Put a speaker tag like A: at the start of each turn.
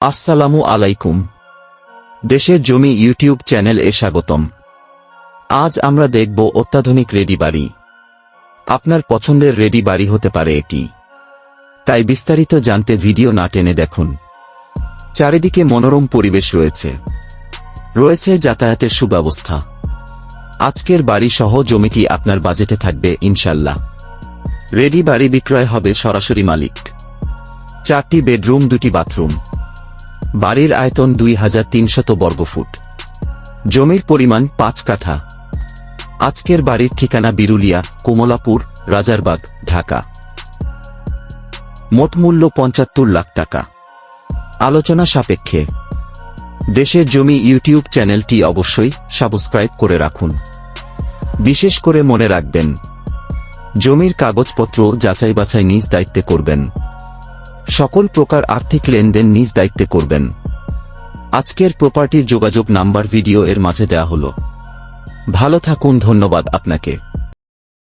A: আসসালামু আলাইকুম। দেশের জমি ইউটিউব চ্যানেল এ স্বাগতম। আজ আমরা দেখব অত্যাধুনিক রেডি বাড়ি। আপনার পছন্দের রেডি বাড়ি হতে পারে এটি। তাই বিস্তারিত জানতে ভিডিও না টেনে দেখুন। চারিদিকে মনোরম পরিবেশ রয়েছে। রয়েছে যাতায়াতের সুব্যবস্থা। আজকের বাড়ি সহ জমিটি আপনার বাজেটে থাকবে, ইনশাল্লাহ। রেডি বাড়ি বিক্রয় হবে সরাসরি মালিক। চারটি বেডরুম, দুটি বাথরুম। বাড়ির আয়তন দুই হাজার তিনশত বর্গফুট। জমির পরিমাণ পাঁচ কাঠা। আজকের বাড়ির ঠিকানা বিরুলিয়া, কমলাপুর, রাজারবাগ, ঢাকা। মোট মূল্য পঞ্চাত্তর লাখ টাকা। আলোচনা সাপেক্ষে। দেশের জমি ইউটিউব চ্যানেলটি অবশ্যই সাবস্ক্রাইব করে রাখুন। বিশেষ করে মনে রাখবেন, জমির কাগজপত্র যাচাই বাছাই নিজ দায়িত্বে করবেন। সকল প্রকার আর্থিক লেনদেন নিজ দায়িত্বে করবেন। আজকের প্রপার্টির যোগাযোগ নাম্বার ভিডিও এর মাঝে দেয়া হল। ভালো থাকুন, ধন্যবাদ আপনাকে।